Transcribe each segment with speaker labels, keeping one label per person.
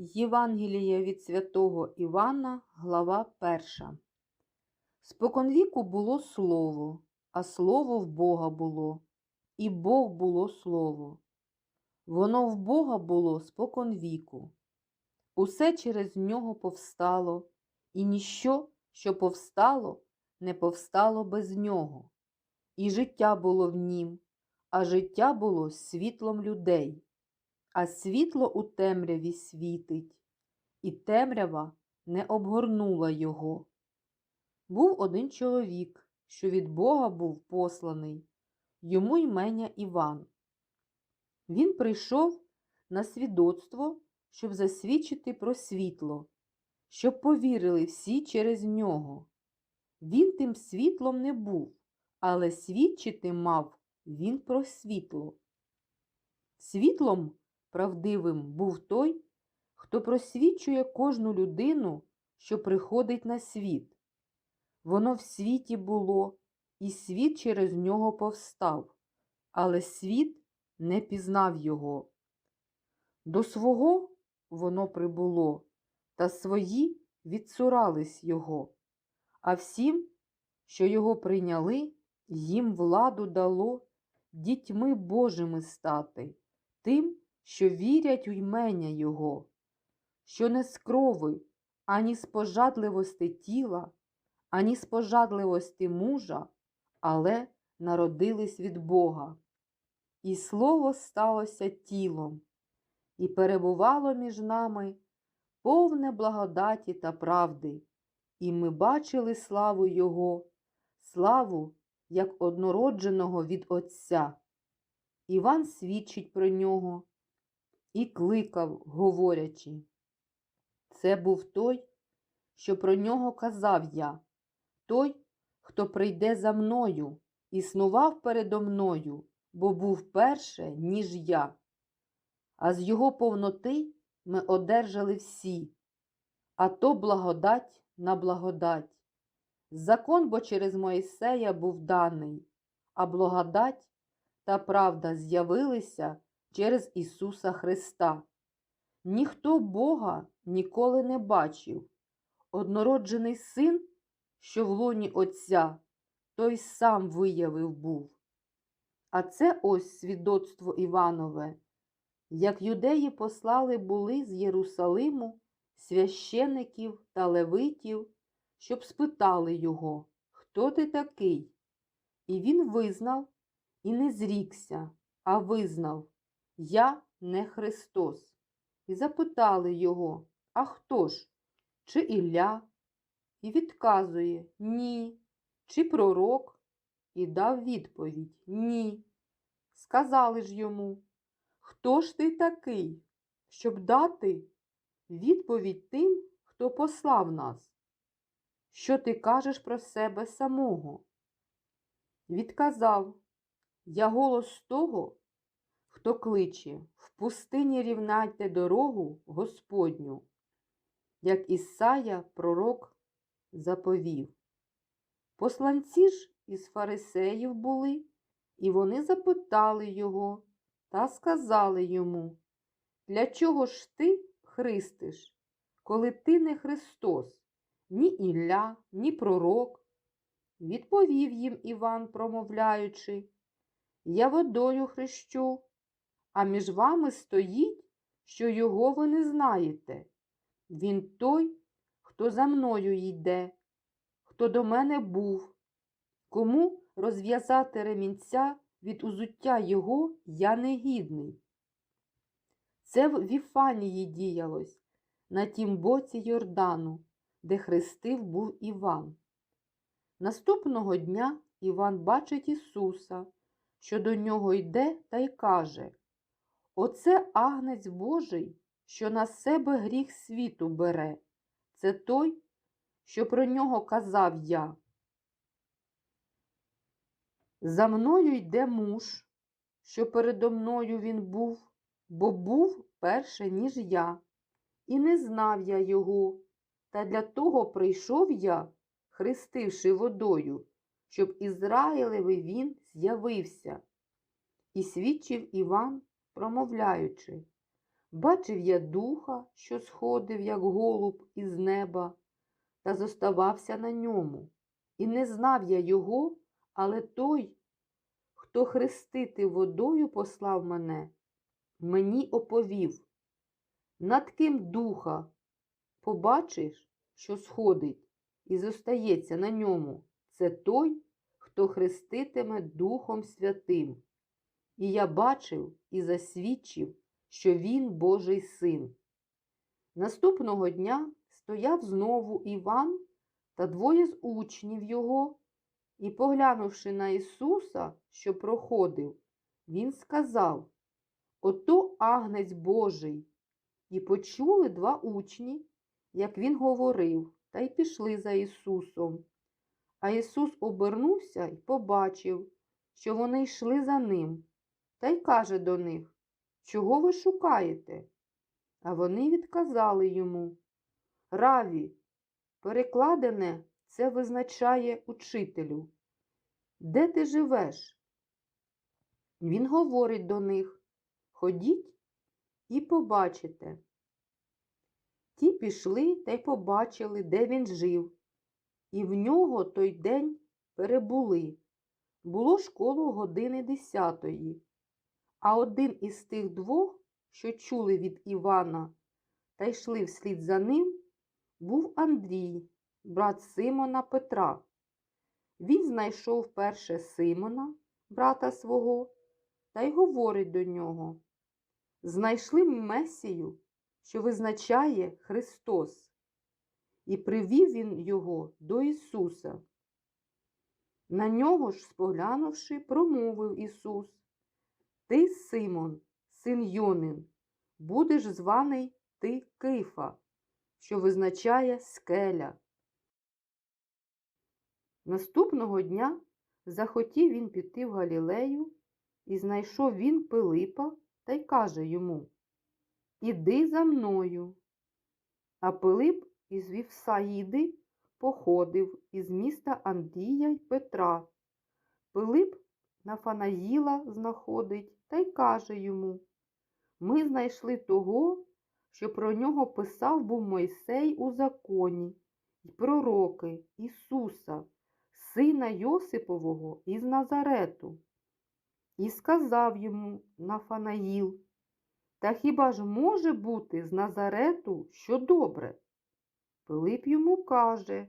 Speaker 1: Євангелія від святого Івана, глава 1. Споконвіку було слово, а слово в Бога було, і Бог було слово. Воно в Бога було споконвіку. Усе через нього повстало, і ніщо, що повстало, не повстало без нього. І життя було в нім, а життя було світлом людей а світло у темряві світить, і темрява не обгорнула його. Був один чоловік, що від Бога був посланий, йому ймення Іван. Він прийшов на свідоцтво, щоб засвідчити про світло, щоб повірили всі через нього. Він тим світлом не був, але свідчити мав він про світло. Світлом правдивим був той, хто просвічує кожну людину, що приходить на світ. Воно в світі було, і світ через нього повстав, але світ не пізнав його. До свого воно прибуло, та свої відсурались його, а всім, що його прийняли, їм владу дало дітьми Божими стати, тим, що вірять у ймення Його, що не з крови, ані з пожадливості тіла, ані з пожадливості мужа, але народились від Бога. І слово сталося тілом, і перебувало між нами повне благодаті та правди, і ми бачили славу Його, славу як однородженого від Отця. Іван свідчить про нього і кликав, говорячи. Це був той, що про нього казав я, той, хто прийде за мною, існував передо мною, бо був перше, ніж я. А з його повноти ми одержали всі, а то благодать на благодать. Закон, бо через Моїсея був даний, а благодать та правда з'явилися через Ісуса Христа. Ніхто Бога ніколи не бачив. Однороджений син, що в лоні Отця, той сам виявив був. А це ось свідоцтво Іванове, як юдеї послали були з Єрусалиму священиків та левитів, щоб спитали його, хто ти такий? І він визнав і не зрікся, а визнав, я не Христос. І запитали його, а хто ж? Чи Ілля? І відказує ні. Чи пророк? І дав відповідь Ні. Сказали ж йому, хто ж ти такий, щоб дати відповідь тим, хто послав нас? Що ти кажеш про себе самого? Відказав, я голос того, хто кличе в пустині рівнайте дорогу Господню, як Ісая пророк заповів. Посланці ж із фарисеїв були, і вони запитали його та сказали йому, для чого ж ти христиш, коли ти не Христос, ні Ілля, ні пророк? Відповів їм Іван, промовляючи, я водою хрещу, а між вами стоїть, що його ви не знаєте. Він той, хто за мною йде, хто до мене був. Кому розв'язати ремінця від узуття його я не гідний. Це в Віфанії діялось, на тім боці Йордану, де хрестив був Іван. Наступного дня Іван бачить Ісуса, що до нього йде та й каже Оце агнець Божий, що на себе гріх світу бере. Це той, що про нього казав я. За мною йде муж, що передо мною він був, бо був перше, ніж я, і не знав я його, та для того прийшов я, хрестивши водою, щоб Ізраїлеві він з'явився. І свідчив Іван, промовляючи, Бачив я духа, що сходив, як голуб із неба, та зоставався на ньому. І не знав я його, але той, хто хрестити водою послав мене, мені оповів, над ким духа побачиш, що сходить, і зостається на ньому. Це той, хто хреститиме Духом Святим. І я бачив і засвідчив, що він Божий син. Наступного дня стояв знову Іван та двоє з учнів його, і, поглянувши на Ісуса, що проходив, він сказав: Ото агнець Божий. І почули два учні, як він говорив, та й пішли за Ісусом. А Ісус обернувся і побачив, що вони йшли за ним, та й каже до них, чого ви шукаєте? А вони відказали йому, Раві, перекладене це визначає учителю. Де ти живеш? Він говорить до них, ходіть і побачите. Ті пішли та й побачили, де він жив, і в нього той день перебули. Було ж коло години десятої. А один із тих двох, що чули від Івана та йшли вслід за ним, був Андрій, брат Симона Петра. Він знайшов перше Симона, брата свого, та й говорить до нього. Знайшли Месію, що визначає Христос, і привів він його до Ісуса. На нього ж, споглянувши, промовив Ісус. Ти, Симон, син Йонин, будеш званий ти Кифа, що визначає скеля. Наступного дня захотів він піти в Галілею, і знайшов він Пилипа та й каже йому Іди за мною. А Пилип із Вівсаїди походив із міста Андія й Петра. Пилип Нафанаїла знаходить та й каже йому Ми знайшли того, що про нього писав був Мойсей у законі, й пророки Ісуса, сина Йосипового із Назарету. І сказав йому Нафанаїл, та хіба ж може бути з Назарету що добре? Пилип йому каже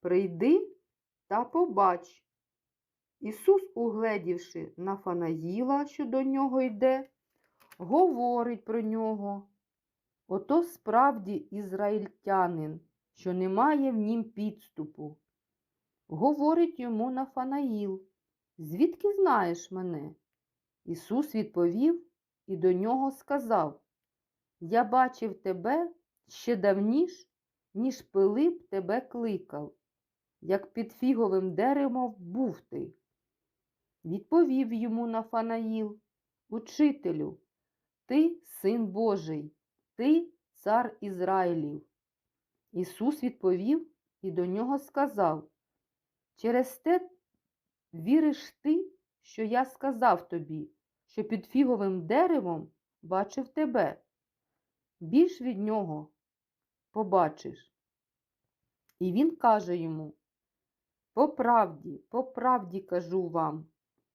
Speaker 1: Прийди та побач. Ісус, угледівши Нафанаїла, що до нього йде, говорить про нього. Ото справді ізраїльтянин, що немає в нім підступу. Говорить йому Нафанаїл, звідки знаєш мене? Ісус відповів і до нього сказав, Я бачив тебе ще давніш, ніж Пилип тебе кликав, як під фіговим деревом був ти. Відповів йому Нафанаїл, Учителю, ти син Божий, ти цар Ізраїлів. Ісус відповів і до нього сказав, через те віриш ти, що я сказав тобі, що під фіговим деревом бачив тебе. Більш від нього побачиш. І він каже йому, по правді, по правді кажу вам,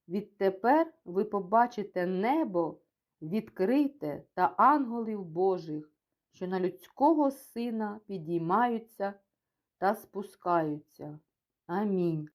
Speaker 1: відтепер ви побачите небо відкрите та ангелів Божих, що на людського сина підіймаються та спускаються. Амінь.